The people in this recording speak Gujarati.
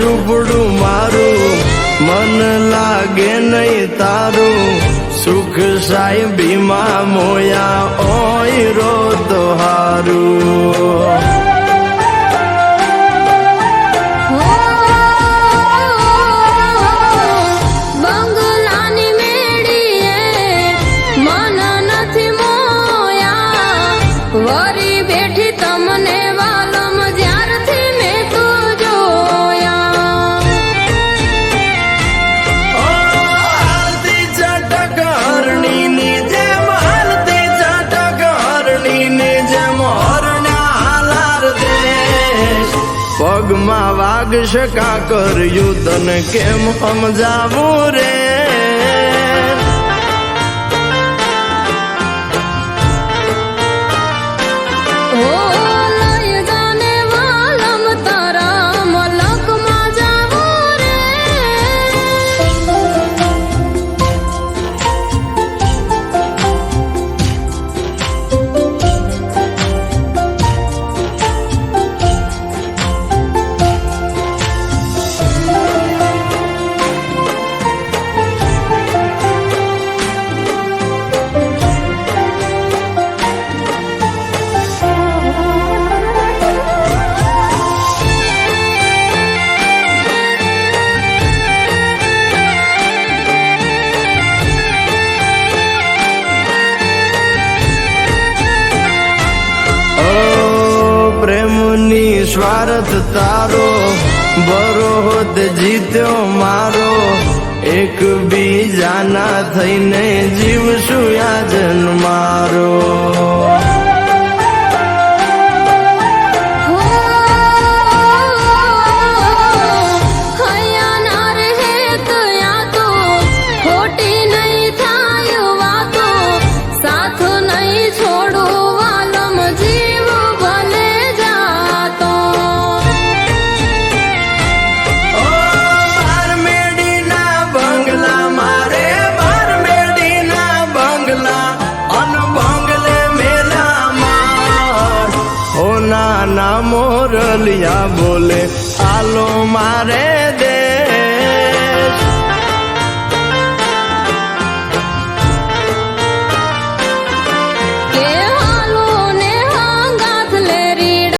એક મારું મન લાગે નહીં તારું. સુખ સાહેબીમાં મોયા ઓય રો તો હારું. પગમાં શકા કાકર યુદ્ધને કેમ સમજાવું રે? પ્રેમની સ્વાર્થ તારો બરોહદ જીત્યો મારો. એક બીજાના થઈને જીવશું યાજન મારો. મોરલિયા બોલે આલો મારે